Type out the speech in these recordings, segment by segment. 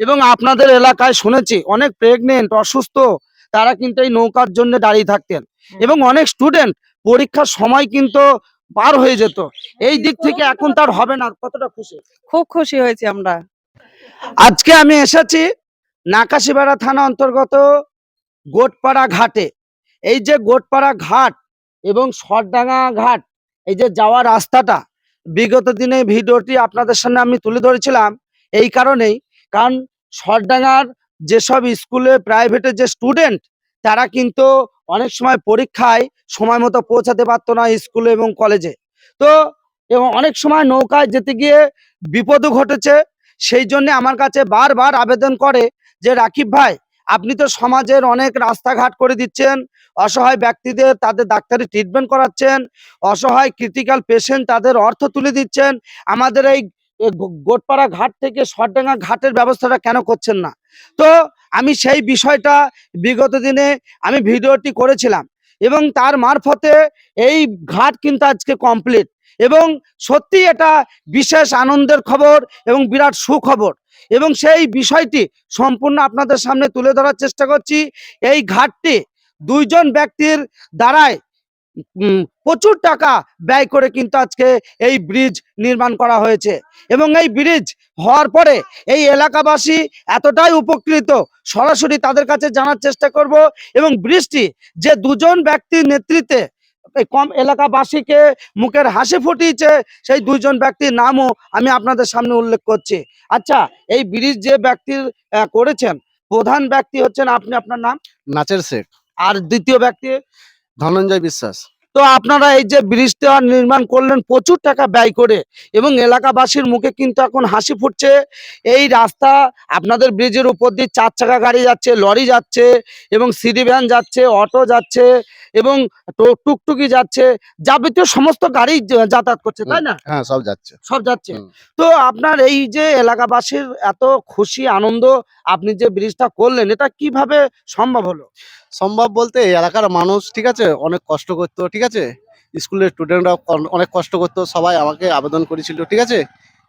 এবং আপনাদের এলাকায় শুনেছি অনেক প্রেগনেন্ট অসুস্থ তারা কিন্তু এই নৌকার জন্য দাঁড়িয়ে থাকতেন। এবং অনেক স্টুডেন্ট পরীক্ষার সময় কিন্তু পার হয়ে যেত। এই দিক থেকে এখন তার হবে না কতটা খুশি? খুব খুশি হয়েছি আমরা। আজকে আমি এসেছি নাকাশিপাড়া থানা অন্তর্গত গোটপাড়া ঘাটে। এই যে গোটপাড়া ঘাট এবং সরডাঙ্গা ঘাট এই যে যাওয়ার রাস্তাটা বিগত দিনে ভিডিওটি আপনাদের সামনে আমি তুলে ধরেছিলাম। এই কারণেই কারণ সরডাঙ্গার যেসব স্কুলে প্রাইভেটের যে স্টুডেন্ট তারা কিন্তু অনেক সময় পরীক্ষায় সময় মতো পৌঁছাতে পারতো না স্কুলে এবং কলেজে তো, এবং অনেক সময় নৌকায় যেতে গিয়ে বিপদও ঘটেছে। সেই জন্য আমার কাছে বারবার আবেদন করে যে, রাকিব ভাই, আপনি তো সমাজের অনেক রাস্তাঘাট করে দিচ্ছেন, অসহায় ব্যক্তিদের তাদের ডাক্তারি ট্রিটমেন্ট করাচ্ছেন, অসহায় ক্রিটিক্যাল পেশেন্ট তাদের অর্থ তুলে দিচ্ছেন, আমাদের এই গোটপাড়া ঘাট থেকে সরডাঙ্গা ঘাটের ব্যবস্থাটা কেন করছেন না? তো আমি সেই বিষয়টা বিগত দিনে আমি ভিডিওটি করেছিলাম এবং তার মারফতে এই ঘাট কিন্তু আজকে কমপ্লিট এবং সত্যি এটা বিশেষ আনন্দের খবর এবং বিরাট সুখবর এবং সেই বিষয়টি সম্পূর্ণ আপনাদের সামনে তুলে ধরার চেষ্টা করছি। এই ঘাটটি দুইজন ব্যক্তির দ্বারাই উম, প্রচুর টাকা ব্যয় করে কিন্তু আজকে এই ব্রিজ নির্মাণ করা হয়েছে। এবং এই ব্রিজ হওয়ার পরে এই এলাকাবাসী এতটাই উপকৃত সরাসরি তাদের কাছে জানার চেষ্টা করব এবং ব্রিজটি যে দুজন ব্যক্তির নেতৃত্বে এই কম এলাকাবাসীকে মুখের হাসি ফুটিয়েছে সেই দুইজন ব্যক্তির নামও আমি আপনাদের সামনে উল্লেখ করছি। আচ্ছা এই ব্রিজ যে ব্যক্তির করেছেন প্রধান ব্যক্তি হচ্ছেন আপনি আপনার নাম? নাচের শেখ। আর দ্বিতীয় ব্যক্তি? ধনঞ্জয় বিশ্বাস। তো আপনারা এই যে ব্রিজ ব্রিজটা নির্মাণ করলেন প্রচুর টাকা ব্যয় করে এবং এলাকাবাসীর মুখে কিন্তু এখন হাসি ফুটছে। এই রাস্তা আপনাদের ব্রিজের উপর দিয়ে চার চাকা গাড়ি যাচ্ছে লরি যাচ্ছে এবং সিডি ভ্যান যাচ্ছে অটো যাচ্ছে এবং টুকটুকি যাচ্ছে। যাবতীয় সমস্ত গাড়ি যাতায়াত করছে তাই না? হ্যাঁ সব যাচ্ছে। সব যাচ্ছে। তো আপনার এই যে এলাকাবাসীর এত খুশি আনন্দ আপনি যে ব্রিজটা করলেন এটা কীভাবে সম্ভব হলো? সম্ভব বলতে এলাকার মানুষ, ঠিক আছে, অনেক কষ্ট করতো, ঠিক আছে? স্কুলের স্টুডেন্টরা অনেক কষ্ট করতো, সবাই আমাকে আবেদন করেছিল, ঠিক আছে?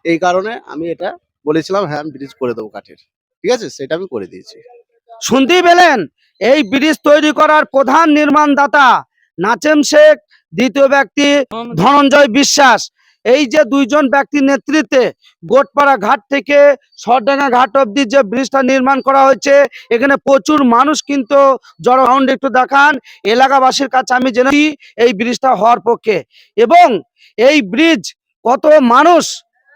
এই কারণে আমি এটা বলেছিলাম হ্যাঁ আমি ব্রিজ করে দেবো কাঠের, ঠিক আছে? সেটা আমি করে দিয়েছি। শুনতেই পেলেন? এই ব্রিজ তৈরি করার প্রধান নির্মাণদাতা নাচেম শেখ, দ্বিতীয় ব্যক্তি ধনঞ্জয় বিশ্বাস। এই যে দুইজন ব্যক্তির নেতৃত্বে গোটপাড়া ঘাট থেকে সরডাঙ্গা ঘাট অব্দি যে ব্রিজটা নির্মাণ করা হয়েছে এখানে প্রচুর মানুষ কিন্তু জড়হাউন্ড একটু দেখান এলাকাবাসীর কাছে আমি জেনেছি এই ব্রিজটা হওয়ার পক্ষে। এবং এই ব্রিজ কত মানুষ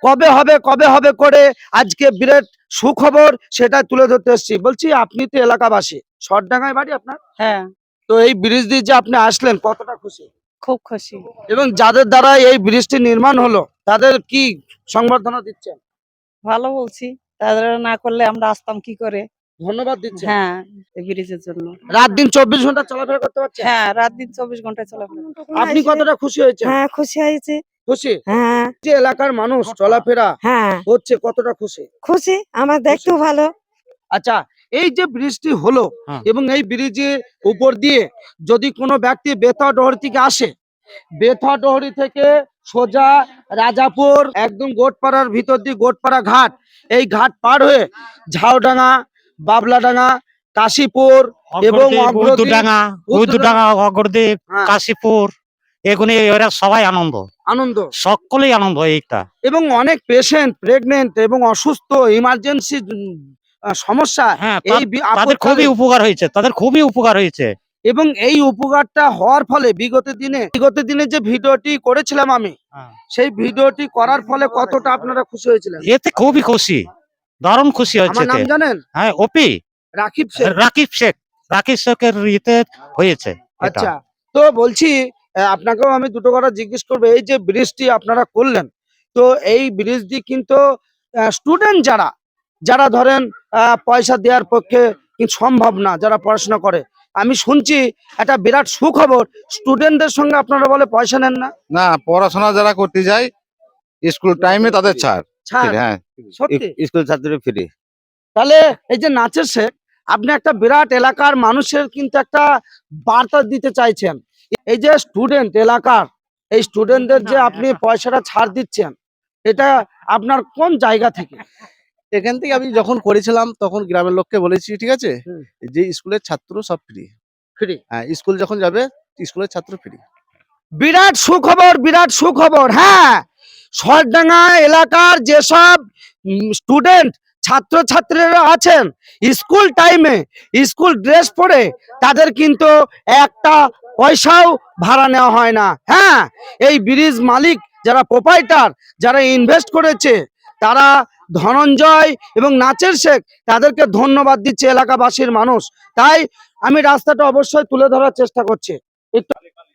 কবে হবে কবে হবে করে আজকে বিরাট সুখবর সেটা তুলে ধরতে এসেছি। বলছি আপনি তো এলাকাবাসী। সরডাঙ্গায় বাড়ি আপনার? হ্যাঁ। তো এই ব্রিজ দিয়ে যে আপনি আসলেন কতটা খুশি? খুব খুশি। এবং যাদের দ্বারা এই ব্রিজটি নির্মাণ হলো তাদের কি সংবর্ধনা দিচ্ছেন? ভালো বলছি তাদের না করলে আমরা আসতাম কি করে? ধন্যবাদ দিচ্ছেন হ্যাঁ এই ব্রিজের জন্য। রাত দিন চব্বিশ ঘণ্টা চলাফেরা করতে পারছেন? হ্যাঁ রাত দিন চব্বিশ ঘন্টায় চলাফেরা। আপনি কতটা খুশি হয়েছেন? হ্যাঁ খুশি হয়েছে। খুশি? হ্যাঁ। যে এলাকার মানুষ চলাফেরা হ্যাঁ। হচ্ছে কতটা খুশি? খুশি আমার দেখতেও ভালো। আচ্ছা এই যে ব্রিজটি হলো হ্যাঁ। এবং এই ব্রিজের উপর দিয়ে যদি কোনো ব্যক্তি বেথা ডহরি থেকে আসে বেথা ডহরি থেকে সোজা রাজাপুর একদম গোটপাড়ার ভিতর দিয়ে গোটপাড়া ঘাট এই ঘাট পার হয়ে ঝাউডাঙ্গা বাবলাডাঙ্গা কাশীপুর এবং হ্যাঁ। কাশীপুর এগুলি এরা সবাই আনন্দ আনন্দ সকলেই আনন্দ এইটা এবং অনেক পেশেন্ট প্রেগনেন্ট এবং অসুস্থ ইমার্জেন্সি সমস্যা হ্যাঁ এই তাদের খুবই উপকার হয়েছে তাদের খুবই উপকার হয়েছে। এবং এই উপকারটা হওয়ার ফলে বিগত দিনে বিগত দিনে যে ভিডিওটি করেছিলাম আমি হ্যাঁ। সেই ভিডিওটি করার ফলে কতটা আপনারা খুশি হয়েছিলেন? এতে খুবই খুশি দারুণ খুশি হয়েছে নাম জানেন? হ্যাঁ ওপি। রাকিব শেখ। রাকিব শেখ। রাকিব শেখের ইতে হয়েছে আচ্ছা তো বলছি আপনাকেও আমি দুটো কথা জিজ্ঞেস করব এই যে ব্রিজটি আপনারা করলেন তো এই ব্রিজ দিয়ে কিন্তু স্টুডেন্ট যারা যারা ধরেন পয়সা দেওয়ার পক্ষে কিন্তু সম্ভব না যারা পড়াশোনা করে। আমি শুনছি একটা বিরাট সুখবর স্টুডেন্টদের সঙ্গে আপনারা বলে পয়সা নেন না? না পড়াশোনা যারা করতে যায় স্কুল টাইমে তাদের ছাড়। হ্যাঁ। সত্যি? স্কুল ছাত্র ফ্রি। তাহলে এই যে নাচের শেখ আপনি একটা বিরাট এলাকার মানুষের কিন্তু একটা বার্তা দিতে চাইছেন। এই যে স্টুডেন্ট এলাকার এই স্টুডেন্টদের যে আপনি পয়সাটা ছাড় দিচ্ছেন এটা আপনার কোন জায়গা থেকে? এখান থেকে আমি যখন করেছিলাম তখন গ্রামের লোককে বলেছি ঠিক আছে যে স্কুলের ছাত্র সব ফ্রি ফ্রি হ্যাঁ স্কুল যখন যাবে স্কুলের ছাত্র ফ্রি বিরাট সুখবর বিরাট সুখবর হ্যাঁ। সরডাঙ্গা এলাকার যেসব স্টুডেন্ট ছাত্রছাত্রীরা আছেন স্কুল টাইমে স্কুল ড্রেস পরে তাদের কিন্তু একটা পয়সাও ভাড়া নেওয়া হয় না। হ্যাঁ এই ব্রিজ মালিক যারা প্রোপাইটার যারা ইনভেস্ট করেছে তারা ধনঞ্জয় এবং নাচের শেখ তাদেরকে ধন্যবাদ দিচ্ছে এলাকাবাসীর মানুষ। তাই আমি রাস্তাটা অবশ্যই তুলে ধরার চেষ্টা করছি। একটু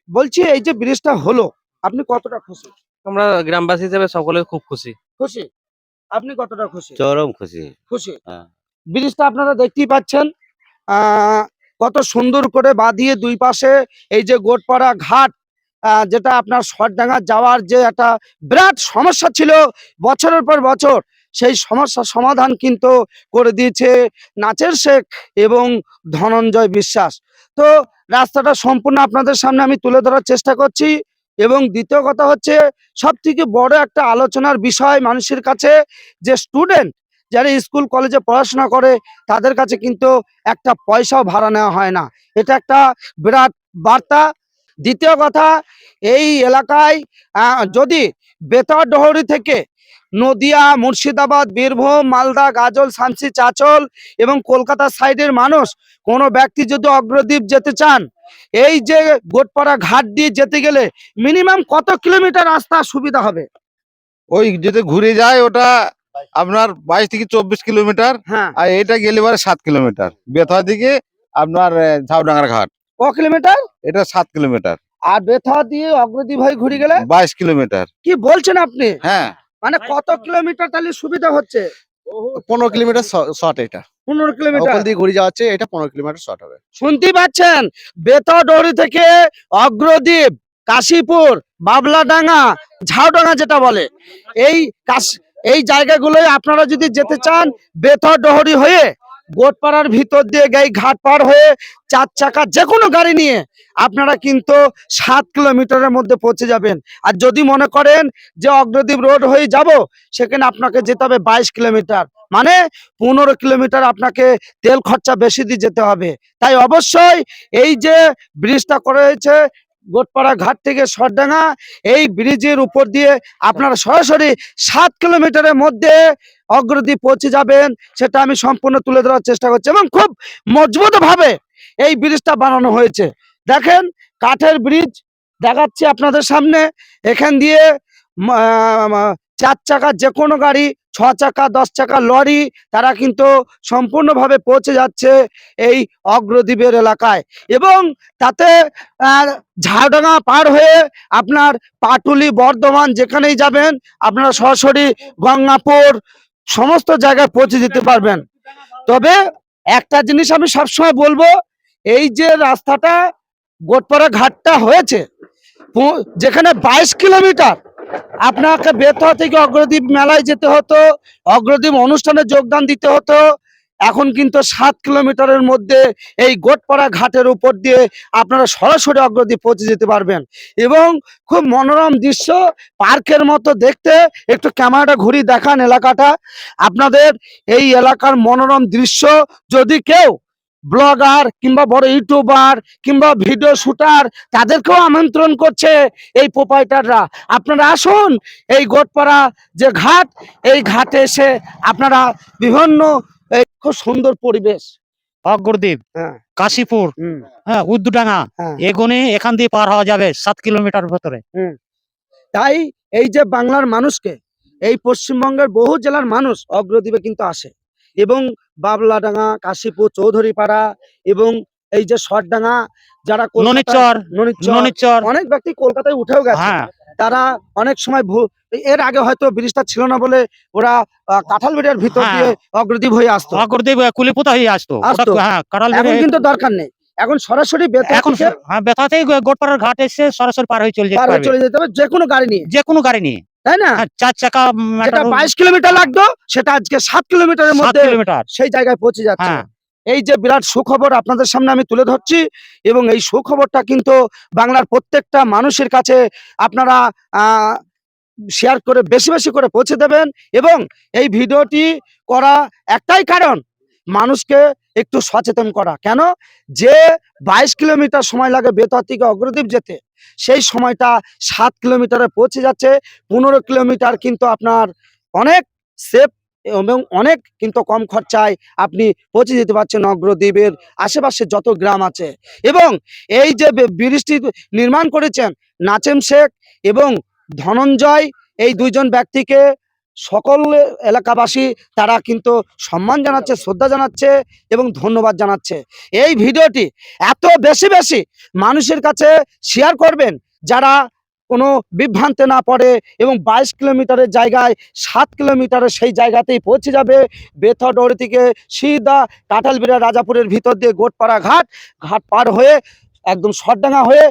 বলছি এই যে ব্রিজটা হলো আপনি কতটা খুশি? আমরা গ্রামবাসী হিসেবে সকলে খুব খুশি। খুশি? আপনি কতটা খুশি? চরম খুশি। খুশি? হ্যাঁ। ব্রিজটা আপনারা দেখতেই পাচ্ছেন আহ, কত সুন্দর করে বাঁধিয়ে দুই পাশে এই যে গোটপাড়া ঘাট আহ, যেটা আপনার সরডাঙ্গা যাওয়ার যে একটা বিরাট সমস্যা ছিল বছরের পর বছর। সেই সমস্যার সমাধান কিন্তু করে দিয়েছে নাচের শেখ এবং ধনঞ্জয় বিশ্বাস। তো রাস্তাটা সম্পূর্ণ আপনাদের সামনে আমি তুলে ধরার চেষ্টা করছি এবং দ্বিতীয় কথা হচ্ছে সব থেকে বড় একটা আলোচনার বিষয় মানুষের কাছে, যে স্টুডেন্ট যারা স্কুল কলেজে পড়াশোনা করে, তাদের কাছে কিন্তু একটা পয়সাও ভাড়া নেওয়া হয় না। এটা একটা বিরাট বার্তা। দ্বিতীয় কথা, এই এলাকায় যদি যদি বেতরডহরি থেকে নদিয়া মুর্শিদাবাদ বীরভূম মালদা গাজল শামসি চাচল এবং কলকাতা সাইডের মানুষ কোনো ব্যক্তি যদি অগ্রদ্বীপ যেতে চান এই যে গোটপাড়া ঘাট দিয়ে যেতে গেলে মিনিমাম কত কিলোমিটার রাস্তা সুবিধা হবে? ওই যদি ঘুরে যায় ওটা আপনার বাইশ থেকে চব্বিশ কিলোমিটার হ্যাঁ। আর এটা গেলে পরে সাত কিলোমিটার। বেথা দিকে আপনার ঝাউডাঙ্গার ঘাট। ক কিলোমিটার? এটা সাত কিলোমিটার। আর বেথা দিয়ে অগ্রদ্বীপ হয়ে ঘুরে গেলে? বাইশ কিলোমিটার। কি বলছেন আপনি? হ্যাঁ। মানে কত কিলোমিটার তাহলে সুবিধা হচ্ছে? পনেরো কিলোমিটার শর্ট এটা। পনেরো কিলোমিটার? দিয়ে ঘুরে যাওয়াচ্ছে এটা পনেরো কিলোমিটার শর্ট হবে। শুনতে পাচ্ছেন? বেতডরি থেকে অগ্রদ্বীপ কাশীপুর বাবলাডাঙ্গা ঝাউডাঙ্গা যেটা বলে। এই কাশ এই জায়গাগুলোয় আপনারা যদি যেতে চান বেথর ডহরি হয়ে গোটপাড়ার ভিতর দিয়ে গাই ঘাট পার হয়ে চার চাকা যে কোনো গাড়ি নিয়ে আপনারা কিন্তু সাত কিলোমিটারের মধ্যে পৌঁছে যাবেন। আর যদি মনে করেন যে অগ্রদ্বীপ রোড হয়ে যাব, সেখানে আপনাকে যেতে হবে বাইশ কিলোমিটার। মানে পনেরো কিলোমিটার আপনাকে তেল খরচা বেশি দিয়ে যেতে হবে। তাই অবশ্যই এই যে ব্রিজটা করা হয়েছে গোটপাড়া ঘাট থেকে সরডাঙ্গা, এই ব্রিজের উপর দিয়ে আপনারা সরাসরি সাত কিলোমিটারের মধ্যে অগ্রদ্বীপ পৌঁছে যাবেন, সেটা আমি সম্পূর্ণ তুলে ধরার চেষ্টা করছি এবং খুব মজবুত ভাবে এই ব্রিজটা বানানো হয়েছে। দেখেন, কাঠের ব্রিজ দেখাচ্ছি আপনাদের সামনে। এখান দিয়ে চার চাকা যে কোনো গাড়ি ছ চাকা দশ চাকা লরি তারা কিন্তু সম্পূর্ণভাবে পৌঁছে যাচ্ছে এই অগ্রদ্বীপের এলাকায়। এবং তাতে আহ, ঝাড়ডাঙ্গা পার হয়ে আপনার পাটুলি বর্ধমান যেখানেই যাবেন আপনারা সরাসরি গঙ্গাপুর সমস্ত জায়গায় পৌঁছে যেতে পারবেন। তবে একটা জিনিস আমি সবসময় বলব এই যে রাস্তাটা গোটপাড়া ঘাটটা হয়েছে যেখানে বাইশ কিলোমিটার আপনাকে বেতয়া থেকে অগ্রদ্বীপ মেলায় যেতে হতো, অগ্রদ্বীপ অনুষ্ঠানে যোগদান দিতে হতো। এখন কিন্তু সাত কিলোমিটারের মধ্যে এই গোটপাড়া ঘাটের উপর দিয়ে আপনারা সরাসরি অগ্রদ্বীপ পৌঁছে যেতে পারবেন। এবং খুব মনোরম দৃশ্য, পার্কের মতো দেখতে। একটু ক্যামেরাটা ঘুরি দেখান এলাকাটা। আপনাদের এই এলাকার মনোরম দৃশ্য যদি কেউ ব্লগার কিংবা বড় ইউটিউবার কিংবা ভিডিও শুটার তাদেরকেও আমন্ত্রণ করছে এই প্রোপাইটাররা। আপনারা আসুন এই গোটপাড়া যে ঘাট এই ঘাটে এসে আপনারা বিভিন্ন এই খুব সুন্দর পরিবেশ। অগ্রদ্বীপ হ্যাঁ। কাশীপুর হুম, হ্যাঁ উদ্দুডাঙ্গা হ্যাঁ। এগুনে এখান দিয়ে পার হওয়া যাবে সাত কিলোমিটার ভেতরে। তাই এই যে বাংলার মানুষকে এই পশ্চিমবঙ্গের বহু জেলার মানুষ অগ্রদ্বীপে কিন্তু আসে। এবং বাবলাডাঙ্গা কাশীপুর চৌধুরীপাড়া এবং এই যে সরডাঙ্গা যারা ননিচর ননিচর। অনেক ব্যক্তি কলকাতায় উঠেও গেছে। হ্যাঁ। তারা অনেক সময় এর আগে হয়তো ব্রিজটা ছিল না বলে ওরা কাঁঠাল বেড়ের ভিতর হ্যাঁ। দিয়ে অগ্রদ্বীপ হয়ে আসতো। অগ্রদ্বীপ কুলিপোতা হয়ে আসতো। হ্যাঁ কারাল এখন কিন্তু দরকার নেই। এখন সরাসরি এখন হ্যাঁ বেতাতেই গোটপাড়ার ঘাট এসে সরাসরি পার হয়ে চলে যেতে পার চলে যেতে হবে। যে কোনো গাড়ি নিয়ে। যে কোনো গাড়ি নিয়ে। তাই না? হ্যাঁ, চার চাকা যেটা বাইশ কিলোমিটার লাগতো সেটা আজকে সাত কিলোমিটারের মধ্যে কিলোমিটার। সেই জায়গায় পৌঁছে যাচ্ছে। হ্যাঁ। এই যে বিরাট সুখবর আপনাদের সামনে আমি তুলে ধরছি এবং এই সুখবরটা কিন্তু বাংলার প্রত্যেকটা মানুষের কাছে আপনারা শেয়ার করে বেশি বেশি করে পৌঁছে দেবেন এবং এই ভিডিওটি করা একটাই কারণ মানুষকে একটু সচেতন করা। কেন? যে বাইশ কিলোমিটার সময় লাগে বেতর থেকে অগ্রদ্বীপ যেতে, সেই সময়টা সাত কিলোমিটারে পৌঁছে যাচ্ছে। পনেরো কিলোমিটার কিন্তু আপনার অনেক সেফ এবং অনেক কিন্তু কম খরচায় আপনি পৌঁছে যেতে পারছেন অগ্রদ্বীপের আশেপাশে যত গ্রাম আছে। এবং এই যে ব্রিজটি নির্মাণ করেছেন নাচেম শেখ এবং ধনঞ্জয়, এই দুইজন ব্যক্তিকে সকল এলাকাবাসী তারা কিন্তু সম্মান জানাচ্ছে, শ্রদ্ধা জানাচ্ছে এবং ধন্যবাদ জানাচ্ছে। এই ভিডিওটি এত বেশি বেশি মানুষের কাছে শেয়ার করবেন যারা কোনো বিভ্রান্তে না পড়ে এবং বাইশ কিলোমিটারের জায়গায়, সাত কিলোমিটারের সেই জায়গাতেই পৌঁছে যাবে। বেথডোর থেকে সিধা কাঁঠালবিড়া রাজাপুরের ভিতর দিয়ে গোটপাড়া ঘাট ঘাট পার হয়ে একদম সরডাঙ্গা হয়ে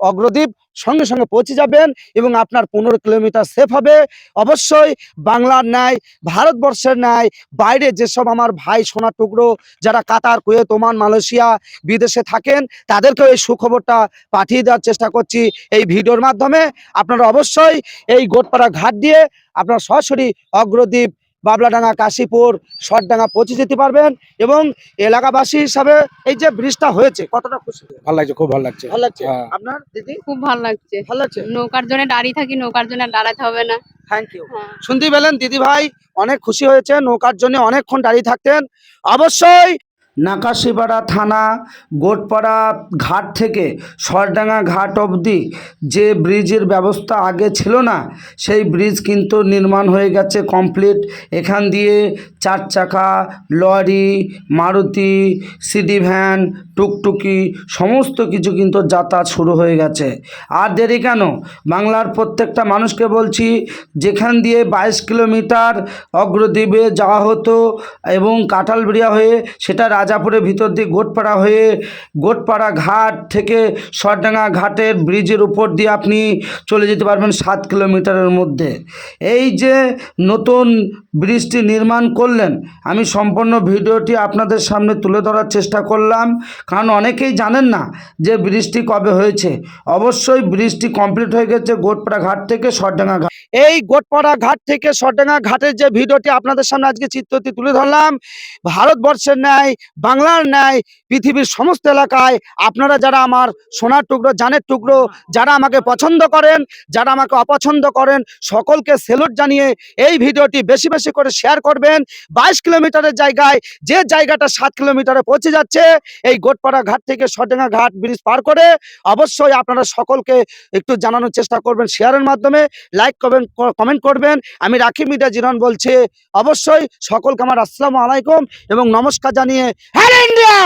অগ্রদ্বীপ সঙ্গে সঙ্গে পৌঁছে যাবেন এবং আপনার পনেরো কিলোমিটার সেফ হবে। অবশ্যই বাংলার ন্যায়, ভারতবর্ষের ন্যায়, বাইরে যেসব আমার ভাই সোনার টুকরো যারা কাতার, কুয়েত, ওমান, মালয়েশিয়া বিদেশে থাকেন, তাদেরকেও এই সুখবরটা পাঠিয়ে দেওয়ার চেষ্টা করছি এই ভিডিওর মাধ্যমে। আপনারা অবশ্যই এই গোটপাড়া ঘাট দিয়ে আপনারা সরাসরি অগ্রদ্বীপ বাবলাডাঙ্গা কাশীপুর শটডাঙ্গা পৌঁছে যেতে পারবেন এবং এলাকাবাসী হিসাবে এই যে ব্রিজটা হয়েছে কতটা খুশি? ভালো লাগছে খুব ভালো লাগছে। ভালো লাগছে? হ্যাঁ। আপনার দিদি? খুব ভালো লাগছে। ভালো লাগছে? নৌকার জন্য দাঁড়িয়ে থাকি নৌকার জন্য দাঁড়াতে হবে না। থ্যাংক ইউ হ্যাঁ। শুনতে পেলেন দিদি ভাই অনেক খুশি হয়েছে নৌকার জন্য অনেকক্ষণ দাঁড়িয়ে থাকতেন। অবশ্যই নাকাশিপাড়া থানা, গোটপাড়া ঘাট থেকে সরডাঙ্গা ঘাট অবধি যে ব্রিজের ব্যবস্থা আগে ছিল না, সেই ব্রিজ কিন্তু নির্মাণ হয়ে গেছে কমপ্লিট। এখান দিয়ে চার চাকা লরি, মারুতি, সিডি ভ্যান, টুকটুকি সমস্ত কিছু কিন্তু যাতায়াত শুরু হয়ে গেছে। আর দেরি কেন? বাংলার প্রত্যেকটা মানুষকে বলছি, যেখান দিয়ে বাইশ কিলোমিটার অগ্রদ্বীপে যাওয়া হতো এবং কাঁঠালবিড়িয়া হয়ে সেটা রাজাপুরের ভিতর দিয়ে গোটপাড়া হয়ে গোটপাড়া ঘাট থেকে সরডাঙ্গা ঘাটের ব্রিজের উপর দিয়ে আপনি চলে যেতে পারবেন সাত কিলোমিটারের মধ্যে। এই যে নতুন ব্রিজটি নির্মাণ করলেন, আমি সম্পূর্ণ ভিডিওটি আপনাদের সামনে তুলে ধরার চেষ্টা করলাম। কারণ অনেকেই জানেন না যে ব্রিজটি কবে হয়েছে। অবশ্যই ব্রিজটি কমপ্লিট হয়ে গেছে গোটপাড়া ঘাট থেকে সরডাঙ্গা ঘাট। এই গোটপাড়া ঘাট থেকে সরডাঙ্গা ঘাটের যে ভিডিওটি আপনাদের সামনে আজকে চিত্রটি তুলে ধরলাম, ভারতবর্ষের ন্যায় বাংলার ন্যায় পৃথিবীর সমস্ত এলাকায় আপনারা যারা আমার সোনার টুকরো, জানের টুকরো, যারা আমাকে পছন্দ করেন, যারা আমাকে অপছন্দ করেন, সকলকে সেলুট জানিয়ে এই ভিডিওটি বেশি বেশি করে শেয়ার করবেন। বাইশ কিলোমিটারের জায়গায় যে জায়গাটা সাত কিলোমিটারে পৌঁছে যাচ্ছে, এই গোটপাড়া ঘাট থেকে সরডাঙ্গা ঘাট ব্রিজ পার করে অবশ্যই আপনারা সকলকে একটু জানানোর চেষ্টা করবেন শেয়ারের মাধ্যমে। লাইক করবেন কমেন্ট করবেন। আমি রাখি মিডিয়া জিরন বলছি, অবশ্যই সকলকে আমার আসসালামু আলাইকুম এবং নমস্কার জানিয়ে হ্যাঁ ইন্ডিয়া